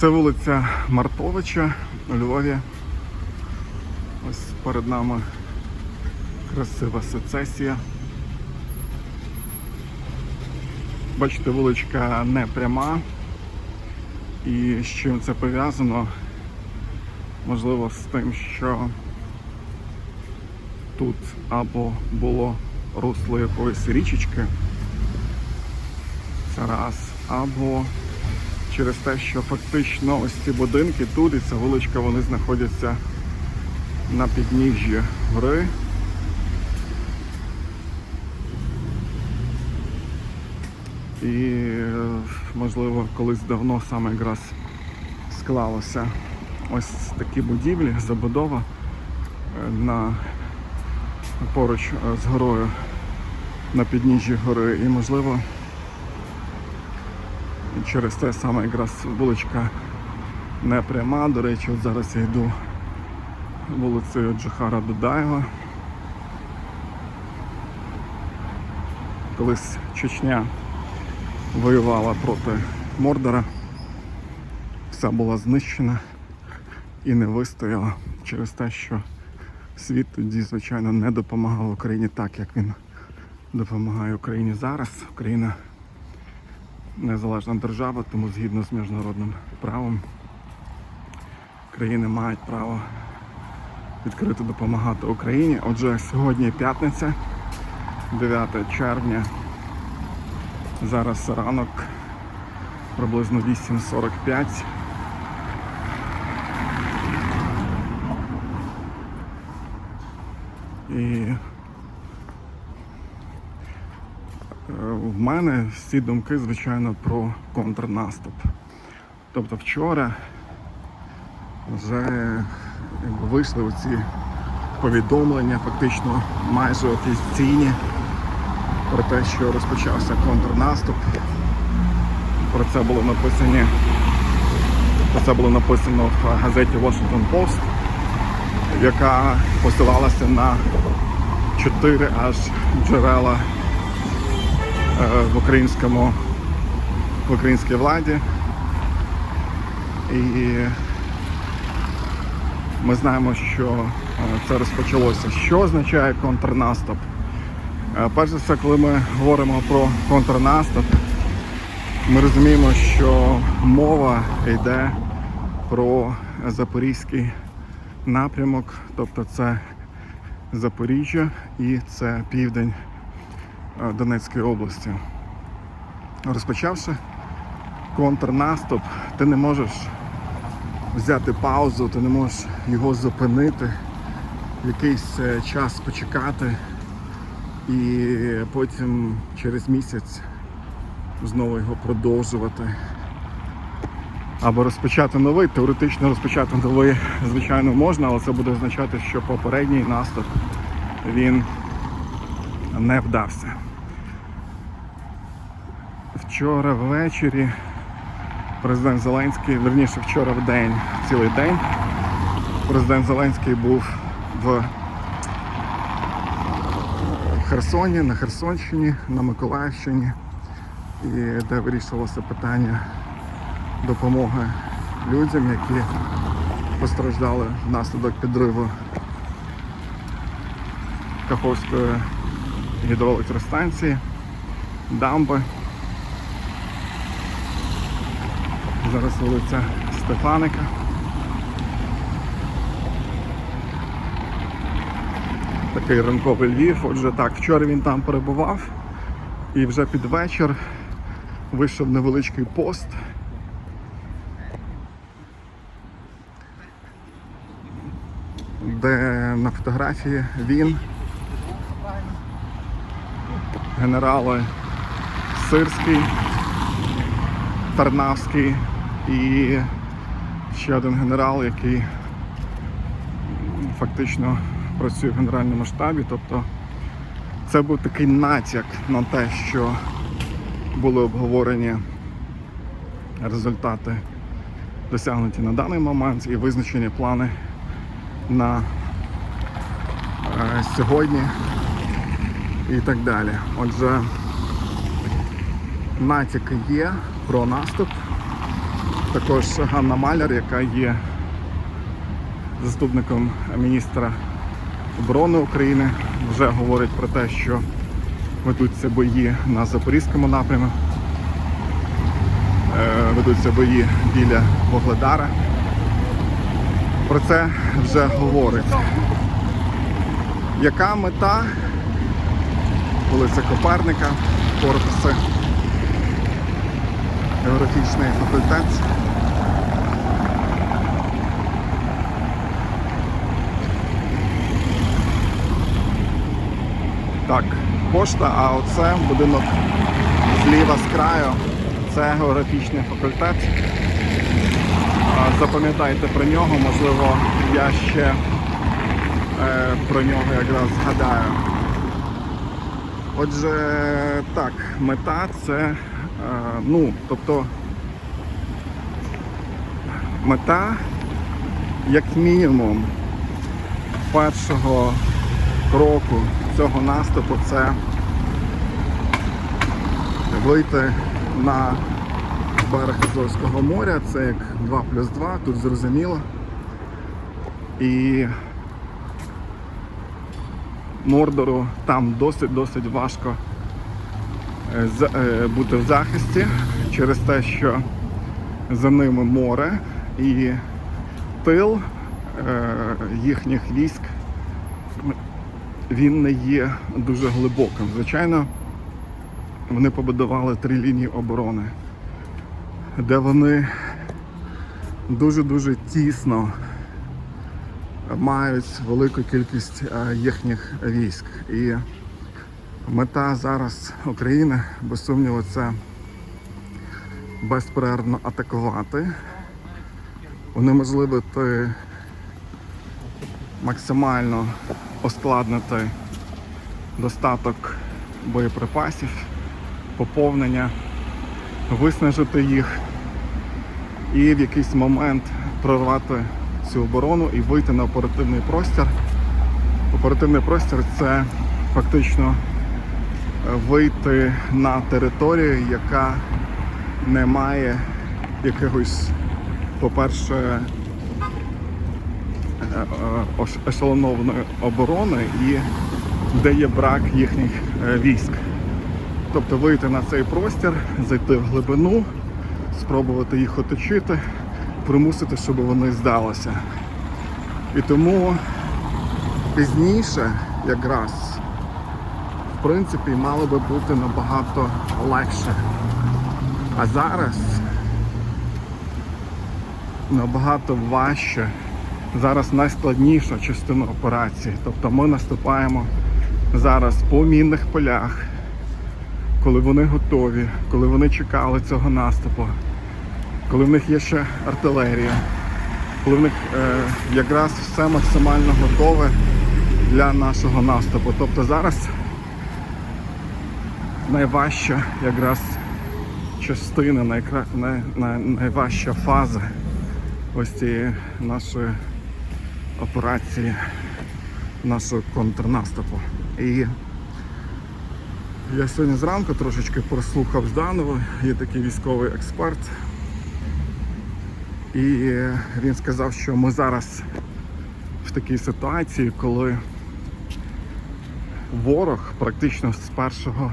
Це вулиця Мартовича у Львові. Ось перед нами красива сецесія. Бачите, вуличка не пряма. І з чим це пов'язано? Можливо, з тим, що тут або було русло якоїсь річечки, це раз, або через те, що фактично ось ці будинки тут і ця вуличка, вони знаходяться на підніжжі гори. І можливо колись давно саме якраз склалося ось такі будівлі, забудова е, на поруч е, з горою на підніжжі гори. І можливо через те саме якраз вуличка не пряма. До речі, от зараз я йду вулицею Джохара Дудаєва. Колись Чечня воювала проти Мордора. Вся була знищена і не вистояла через те, що світ тоді, звичайно, не допомагав Україні так, як він допомагає Україні зараз. Україна незалежна держава, тому згідно з міжнародним правом країни мають право відкрито допомагати Україні. Отже, сьогодні п'ятниця, 9 червня. Зараз ранок приблизно 8.45. І е, в мене всі думки, звичайно, про контрнаступ. Тобто вчора вже вийшли оці повідомлення, фактично майже офіційні про те, що розпочався контрнаступ. Про це було написані. Про це було написано в газеті Washington Post, яка посилалася на чотири аж джерела в українському в українській владі. І ми знаємо, що е, це розпочалося. Що означає контрнаступ? Е, Перш за все, коли ми говоримо про контрнаступ, ми розуміємо, що мова йде про запорізький напрямок, тобто це Запоріжжя і це південь е, Донецької області. Розпочавши контрнаступ, ти не можеш взяти паузу, ти не можеш його зупинити, якийсь е, час почекати і потім через місяць знову його продовжувати. Або розпочати новий, теоретично розпочати новий, звичайно, можна, але це буде означати, що попередній наступ він не вдався. Вчора ввечері президент Зеленський, верніше вчора в день, цілий день, президент Зеленський був в Херсоні, на Херсонщині, на Миколаївщині, і де вирішувалося питання допомоги людям, які постраждали внаслідок підриву Каховської гідроелектростанції, дамби. Зараз вулиця Стефаника. Такий ранковий Львів. Отже, так, вчора він там перебував і вже під вечір вийшов невеличкий пост. Де на фотографії він, генерали Сирський, Тарнавський і ще один генерал, який фактично працює в генеральному штабі. Тобто це був такий натяк на те, що були обговорені результати досягнуті на даний момент і визначені плани на е, сьогодні і так далі. Отже, натяки є про наступ. Також Ганна Маляр, яка є заступником міністра оборони України, вже говорить про те, що ведуться бої на Запорізькому напрямі. Е, Ведуться бої біля Вогледара. Про це вже говорить. Яка мета вулиця Коперника, корпуси, географічний факультет. Так, пошта, а оце будинок зліва з краю. Це географічний факультет. Запам'ятайте про нього, можливо, я ще е, про нього якраз згадаю. Отже, так, мета це, ну, тобто, мета, як мінімум, першого кроку цього наступу це вийти на берег Азовського моря. Це як 2 плюс 2, тут зрозуміло. І Мордору там досить-досить важко бути в захисті через те, що за ними море і тил е, їхніх військ він не є дуже глибоким. Звичайно, вони побудували три лінії оборони, де вони дуже-дуже тісно мають велику кількість е, їхніх військ. І мета зараз України, без сумніву, це безперервно атакувати, унеможливити максимально ускладнити достаток боєприпасів, поповнення, виснажити їх і в якийсь момент прорвати цю оборону і вийти на оперативний простір. Оперативний простір це фактично вийти на територію, яка не має якихось, по-перше, е, е, ешелонованої оборони і де є брак їхніх е, військ. Тобто вийти на цей простір, зайти в глибину, спробувати їх оточити, примусити, щоб вони здалися. І тому пізніше якраз принципі мало би бути набагато легше. А зараз набагато важче. Зараз найскладніша частина операції. Тобто ми наступаємо зараз по мінних полях, коли вони готові, коли вони чекали цього наступу, коли в них є ще артилерія, коли в них е, якраз все максимально готове для нашого наступу. Тобто зараз найважча якраз частина, найкра... най... най... найважча фаза ось цієї нашої операції, нашого контрнаступу. І я сьогодні зранку трошечки прослухав Жданова, є такий військовий експерт. І він сказав, що ми зараз в такій ситуації, коли ворог практично з першого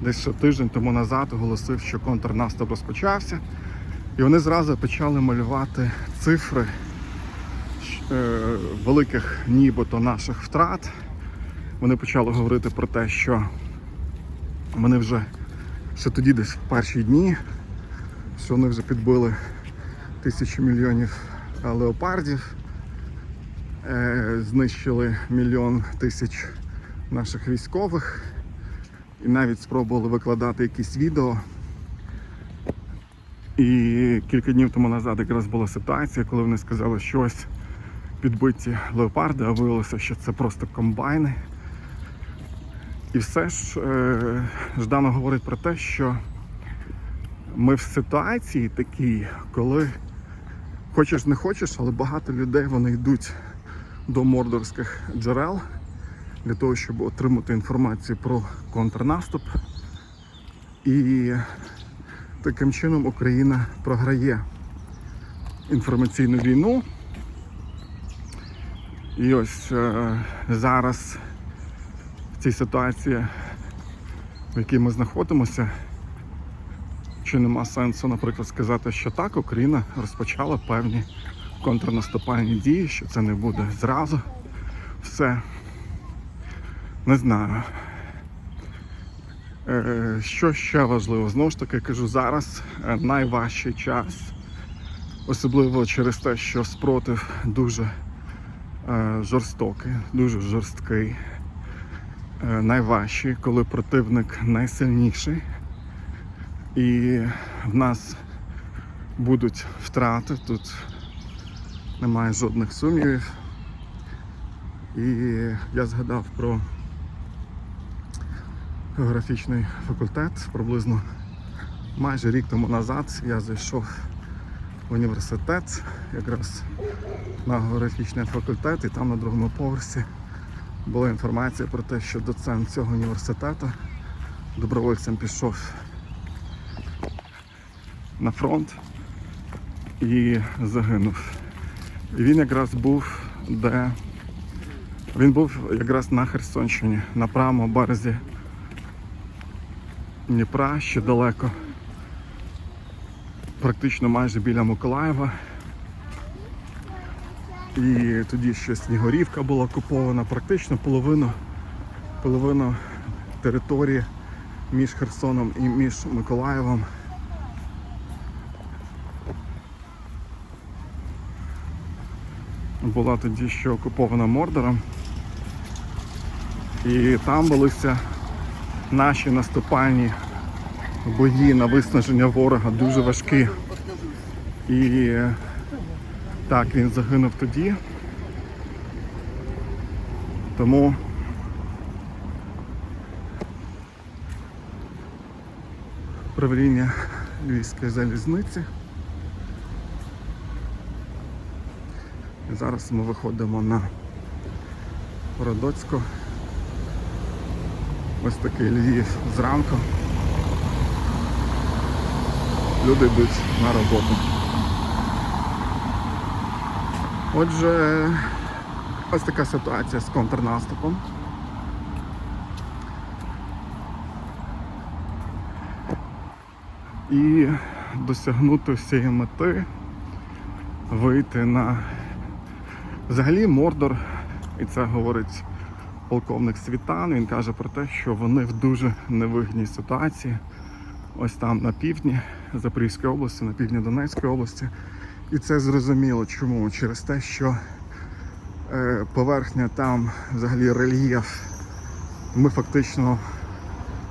десь ще тиждень тому назад оголосив, що контрнаступ розпочався. І вони зразу почали малювати цифри е, великих нібито наших втрат. Вони почали говорити про те, що вони вже ще тоді десь в перші дні, що вони вже підбили тисячі мільйонів леопардів, е, знищили мільйон тисяч наших військових і навіть спробували викладати якісь відео. І кілька днів тому назад якраз була ситуація, коли вони сказали, що ось підбиті леопарди, а виявилося, що це просто комбайни. І все ж е, Ждано говорить про те, що ми в ситуації такій, коли хочеш не хочеш, але багато людей вони йдуть до мордорських джерел для того, щоб отримати інформацію про контрнаступ. І таким чином Україна програє. інформаційну війну. І ось е, зараз в цій ситуації, в якій ми знаходимося, чи нема сенсу, наприклад, сказати, що так, Україна розпочала певні контрнаступальні дії, що це не буде зразу. Все. Не знаю. Е, Що ще важливо? Знову ж таки кажу, зараз е, найважчий час, особливо через те, що спротив дуже е, жорстокий, дуже жорсткий. Найважчий, коли противник найсильніший. І в нас будуть втрати, тут немає жодних сумнівів. І я згадав про географічний факультет. Приблизно майже рік тому назад я зайшов в університет, якраз на географічний факультет, і там на другому поверсі була інформація про те, що доцент цього університету добровольцем пішов на фронт і загинув. І він якраз був де. Він був якраз на Херсонщині, на правому березі Дніпра, ще далеко. Практично майже біля Миколаєва. І тоді ще Снігурівка була окупована, практично половину, половину території між Херсоном і між Миколаєвом. Була тоді ще окупована Мордором. І там велися наші наступальні бої на виснаження ворога дуже важкі. І так, він загинув тоді. Тому правління Львівської залізниці. Зараз ми виходимо на Городоцьку. Ось такий Львів зранку. Люди йдуть на роботу. Отже, ось така ситуація з контрнаступом. І досягнути всієї мети, вийти на взагалі Мордор, і це говорить полковник Світан. Він каже про те, що вони в дуже невигідній ситуації. Ось там на півдні Запорізької області, на півдні Донецької області. І це зрозуміло чому? Через те, що е, поверхня там взагалі рельєф. Ми фактично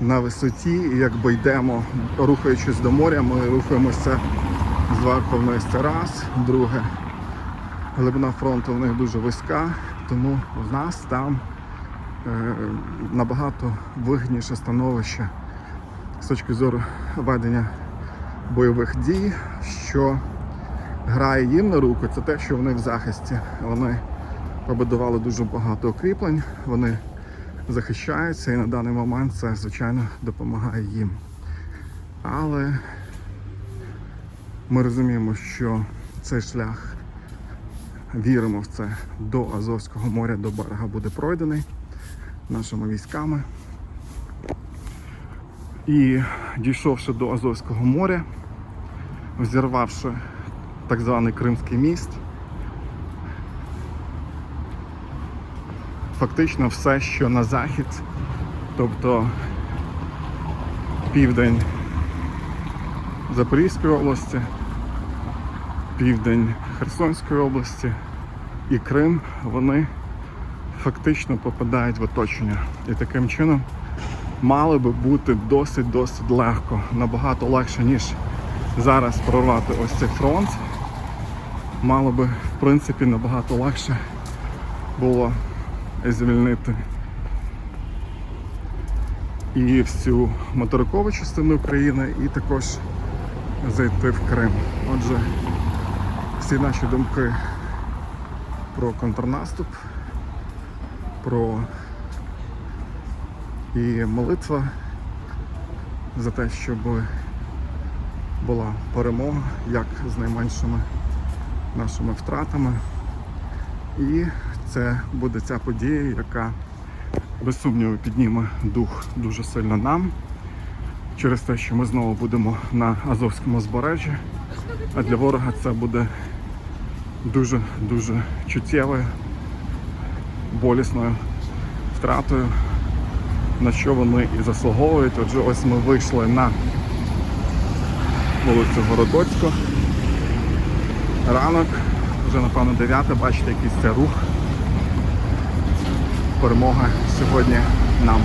на висоті, і якби йдемо, рухаючись до моря, ми рухаємося зверху вниз. Це раз. Друге, глибина фронту в них дуже вузька, тому в нас там набагато вигідніше становище з точки зору ведення бойових дій, що грає їм на руку, це те, що вони в захисті. Вони побудували дуже багато укріплень, вони захищаються і на даний момент це, звичайно, допомагає їм. Але ми розуміємо, що цей шлях, віримо в це, до Азовського моря, до берега буде пройдений нашими військами. І дійшовши до Азовського моря, взірвавши так званий Кримський міст, фактично все, що на захід, тобто південь Запорізької області, південь Херсонської області і Крим, вони фактично попадають в оточення. І таким чином мали би бути досить-досить легко, набагато легше, ніж зараз прорвати ось цей фронт. Мало би, в принципі, набагато легше було звільнити і всю материкову частину України, і також зайти в Крим. Отже, всі наші думки про контрнаступ, про і молитва за те, щоб була перемога як з найменшими нашими втратами. І це буде ця подія, яка без сумніву підніме дух дуже сильно нам через те, що ми знову будемо на Азовському збережжі. А для ворога це буде дуже-дуже чуттєвою, болісною втратою, на що вони і заслуговують. Отже, ось ми вийшли на вулицю Городоцьку. Ранок, вже напевно 9, бачите, якийсь це рух. Перемога сьогодні нам.